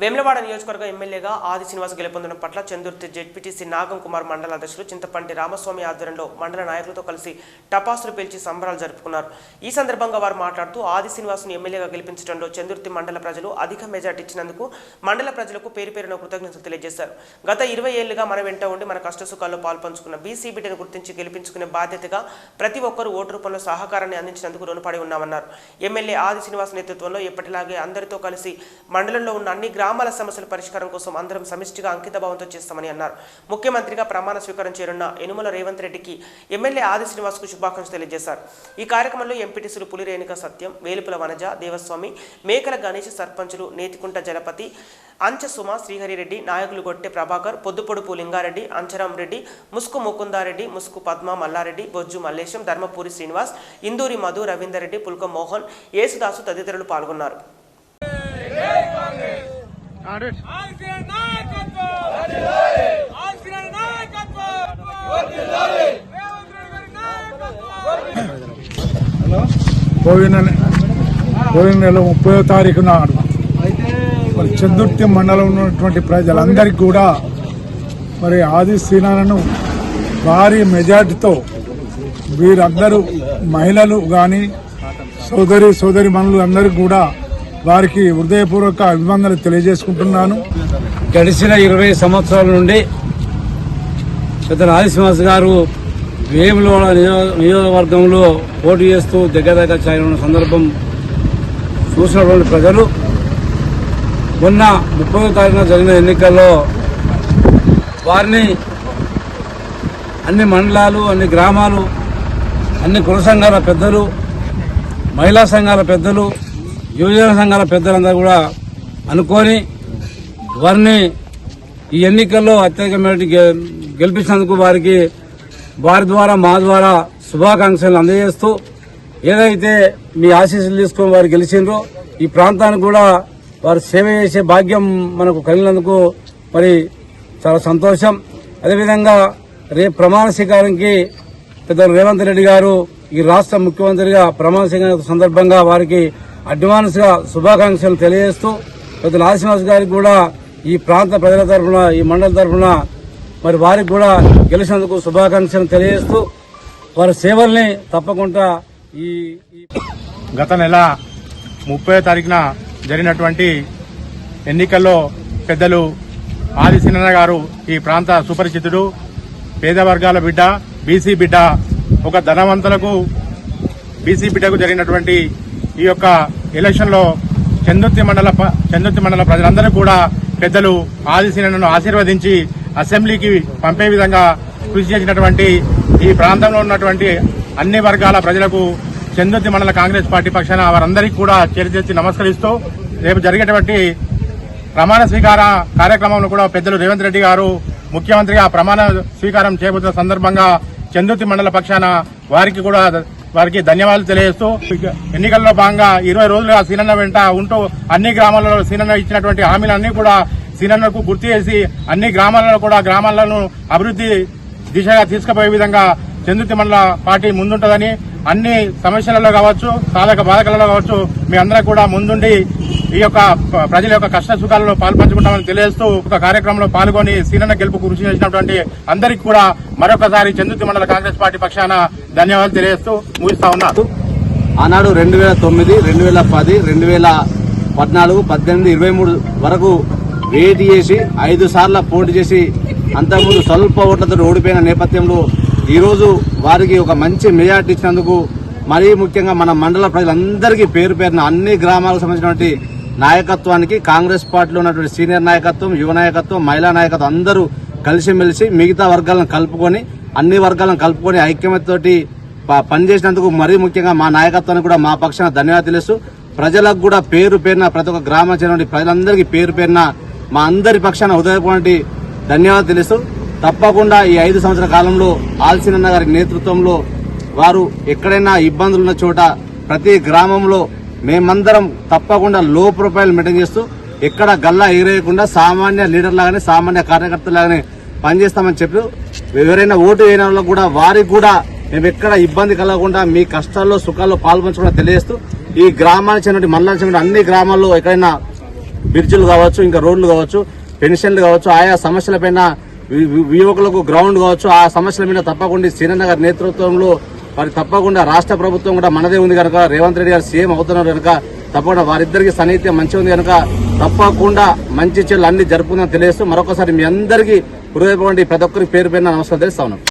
వేములవాడ నియోజకవర్గ ఎమ్మెల్యేగా ఆది శ్రీనివాస్ గెలుపొందడం పట్ల చందుర్తి జెడ్పీటీసీ నాగం కుమార్ మండల అధ్యక్షులు చింతపంటి రామస్వామి ఆధ్వర్యంలో మండల నాయకులతో కలిసి టపాసులు పేల్చి సంబరాలు జరుపుకున్నారు. ఈ సందర్భంగా వారు మాట్లాడుతూ ఆది శ్రీనివాసును ఎమ్మెల్యేగా గెలిపించడంలో చందుర్తి మండల ప్రజలు అధిక మెజార్టీ ఇచ్చినందుకు మండల ప్రజలకు పేరు పేరున కృతజ్ఞతలు తెలియజేశారు. గత ఇరవై ఏళ్ళుగా మన వెంట ఉండి మన కష్టసుఖాల్లో పాల్పంచుకున్న బీసీ బిడ్డను గుర్తించి గెలిపించుకునే బాధ్యతగా ప్రతి ఒక్కరూ ఓటు రూపంలో సహకారాన్ని అందించినందుకు రుణపడి ఉన్నామన్నారు. ఎమ్మెల్యే ఆది శ్రీనివాస్ నేతృత్వంలో ఎప్పటిలాగే అందరితో కలిసి మండలంలో ఉన్న అన్ని గ్రామాల సమస్యల పరిష్కారం కోసం అందరం సమిష్టిగా అంకితభావంతో చేస్తామని అన్నారు. ముఖ్యమంత్రిగా ప్రమాణ స్వీకారం చేరున్న యనుమల రేవంత్ రెడ్డికి ఎమ్మెల్యే ఆది శ్రీనివాస్కు శుభాకాంక్షలు తెలియజేశారు. ఈ కార్యక్రమంలో ఎంపీటీసీలు పులిరేణుక సత్యం వేలుపుల వనజ దేవస్వామి మేకల గణేష్ సర్పంచులు నేతికుంట జలపతి అంచ సుమ శ్రీహరిరెడ్డి నాయకులు గొట్టె ప్రభాకర్ పొద్దుపొడుపు లింగారెడ్డి అంచరాం రెడ్డి ముసుకు ముకుందారెడ్డి ముసుకు పద్మ మల్లారెడ్డి బొజ్జు మల్లేశం ధర్మపూరి శ్రీనివాస్ ఇందూరి మధు రవీందర్ రెడ్డి పుల్క మోహన్ యేసుదాసు తదితరులు పాల్గొన్నారు. ఆల్సిన పోయిన పోయిన నెల ముప్పై తారీఖు నాడు మరి చందుర్తి మండలం ఉన్నటువంటి ప్రజలందరికీ కూడా మరి ఆది శ్రీనారాయణను భారీ మెజార్టీతో వీరందరూ మహిళలు కానీ సోదరి సోదరి మనులు అందరికీ కూడా వారికి హృదయపూర్వక అభివందనలు తెలియజేసుకుంటున్నాను. గడిచిన ఇరవై సంవత్సరాల నుండి పెద్ద ఆదిశ్వాస్ గారు వేములో నియో- నియోజకవర్గంలో పోటీ చేస్తూ దగ్గర దగ్గర చేరిన సందర్భం చూసినటువంటి ప్రజలు మొన్న ముప్పై తారీఖున జరిగిన ఎన్నికల్లో వారిని అన్ని మండలాలు అన్ని గ్రామాలు అన్ని కుల సంఘాల పెద్దలు మహిళా సంఘాల పెద్దలు యువజన సంఘాల పెద్దలందరూ కూడా అనుకొని వారిని ఈ ఎన్నికల్లో అత్యధిక మేరటి గెలిపించినందుకు వారికి వారి ద్వారా మా ద్వారా శుభాకాంక్షలు అందజేస్తూ ఏదైతే మీ ఆశీస్సులు తీసుకొని వారు గెలిచిండ్రో ఈ ప్రాంతానికి కూడా వారు సేవ చేసే భాగ్యం మనకు కలిగినందుకు మరి చాలా సంతోషం. అదేవిధంగా రేపు ప్రమాణ స్వీకారానికి పెద్ద రేవంత్ రెడ్డి గారు ఈ రాష్ట్ర ముఖ్యమంత్రిగా ప్రమాణ స్వీకారం సందర్భంగా వారికి అడ్వాన్స్గా శుభాకాంక్షలు తెలియజేస్తూ పెద్దలు ఆదిశ్వాస్ గారికి కూడా ఈ ప్రాంత ప్రజల తరఫున ఈ మండల తరఫున మరి వారికి కూడా గెలిచినందుకు శుభాకాంక్షలు తెలియజేస్తూ వారి సేవల్ని తప్పకుండా ఈ గత నెల ముప్పై తారీఖున జరిగినటువంటి ఎన్నికల్లో పెద్దలు ఆది సిన్న గారు ఈ ప్రాంత సుపరిచితుడు పేద వర్గాల బిడ్డ బీసీ బిడ్డ ఒక ధనవంతులకు బీసీ బిడ్డకు జరిగినటువంటి ఈ యొక్క ఎలక్షన్లో చందుర్తి మండల చందుర్తి మండల ప్రజలందరూ కూడా పెద్దలు ఆది ఆశీర్వదించి అసెంబ్లీకి పంపే విధంగా కృషి చేసినటువంటి ఈ ప్రాంతంలో ఉన్నటువంటి అన్ని వర్గాల ప్రజలకు చందుర్తి మండల కాంగ్రెస్ పార్టీ పక్షాన వారందరికీ కూడా చేర్చేసి నమస్కరిస్తూ రేపు జరిగేటువంటి ప్రమాణ స్వీకార కార్యక్రమంలో కూడా పెద్దలు రేవంత్ రెడ్డి గారు ముఖ్యమంత్రిగా ప్రమాణ స్వీకారం చేయబోతున్న సందర్భంగా చందుర్తి మండల పక్షాన వారికి కూడా వారికి ధన్యవాదాలు తెలియజేస్తూ ఎన్నికల్లో భాగంగా ఇరవై రోజులుగా సీనన్న వెంట ఉంటూ అన్ని గ్రామాలలో సీనన్న ఇచ్చినటువంటి హామీలన్నీ కూడా సీనన్నకు గుర్తు చేసి అన్ని గ్రామాలలో కూడా గ్రామాలను అభివృద్ధి దిశగా తీసుకుపోయే విధంగా చంద్రుతి మండల పార్టీ ముందుంటదని అన్ని సమస్యలలో కావచ్చు సాధక బాధకలలో కావచ్చు మీ అందరూ కూడా ముందుండి ఈ యొక్క ప్రజల యొక్క కష్ట సుఖాలలో పాల్పంచుకుంటామని తెలియజేస్తూ ఒక కార్యక్రమంలో పాల్గొని సీనన్న గెలుపు కృషి చేసినటువంటి అందరికీ కూడా మరొకసారి చందుర్తి మండల కాంగ్రెస్ పార్టీ పక్షాన ధన్యవాదాలు తెలియజేస్తూ ముగిస్తా ఉన్నారు ఆనాడు రెండు వేల తొమ్మిది రెండు వేల పది రెండు వేల పద్నాలుగు పద్దెనిమిది ఇరవై మూడు వరకు వేటి చేసి ఐదు సార్ల పోటీ చేసి అంతకుముందు స్వల్ప ఓట్లతో ఓడిపోయిన నేపథ్యంలో ఈరోజు వారికి ఒక మంచి మెజార్టీ ఇచ్చినందుకు మరీ ముఖ్యంగా మన మండల ప్రజలందరికీ పేరు పేరున అన్ని గ్రామాలకు సంబంధించినటువంటి నాయకత్వానికి కాంగ్రెస్ పార్టీలో ఉన్నటువంటి సీనియర్ నాయకత్వం యువ నాయకత్వం మహిళా నాయకత్వం అందరూ కలిసిమెలిసి మిగతా వర్గాలను కలుపుకొని అన్ని వర్గాలను కలుపుకొని ఐక్యమతతోటి ప- పనిచేసినందుకు మరీ ముఖ్యంగా మా నాయకత్వానికి కూడా మా పక్షాన ధన్యవాదాలు తెలుసు ప్రజలకు కూడా పేరు పేరున ప్రతి ఒక్క గ్రామ చెందిన ప్రజలందరికీ పేరు పేరున మా అందరి పక్షాన హృదయపూర్వక ధన్యవాదాలు తెలుసు తప్పకుండా ఈ ఐదు సంవత్సరాల కాలంలో ఆల్సినన్న గారి నేతృత్వంలో వారు ఎక్కడైనా ఇబ్బందులున్న చోట ప్రతి గ్రామంలో మేమందరం తప్పకుండా లో ప్రొఫైల్ మెయింటైన్ చేస్తూ ఎక్కడ గల్లా ఎగిరేయకుండా సామాన్య లీడర్ లాగానే సామాన్య కార్యకర్త లాగానే పనిచేస్తామని చెప్పి ఎవరైనా ఓటు వేయడం వల్ల కూడా వారికి కూడా మేము ఎక్కడ ఇబ్బంది కలగకుండా మీ కష్టాల్లో సుఖాల్లో పాల్పంచకుండా తెలియజేస్తూ ఈ గ్రామానికి చెందిన మండలానికి చెందిన అన్ని గ్రామాల్లో ఎక్కడైనా బ్రిడ్జిలు కావచ్చు ఇంకా రోడ్లు కావచ్చు పెన్షన్లు కావచ్చు ఆయా సమస్యలపైన యువకులకు గ్రౌండ్ కావచ్చు. ఆ సమస్యల మీద తప్పకుండా సీనన్న గారి నేతృత్వంలో మరి తప్పకుండా రాష్ట్ర ప్రభుత్వం కూడా మనదే ఉంది కనుక రేవంత్ రెడ్డి గారు సీఎం అవుతున్నారు కనుక తప్పకుండా వారిద్దరికి సన్నిహిత్యం మంచిగా ఉంది కనుక తప్పకుండా మంచి చెల్లు అన్ని జరుపుకుందని తెలియజేస్తూ మరొకసారి మీ అందరికీ హృదయపడి ప్రతి ఒక్కరికి పేరు పైన నమస్కారం తెలుస్తా ఉన్నాం.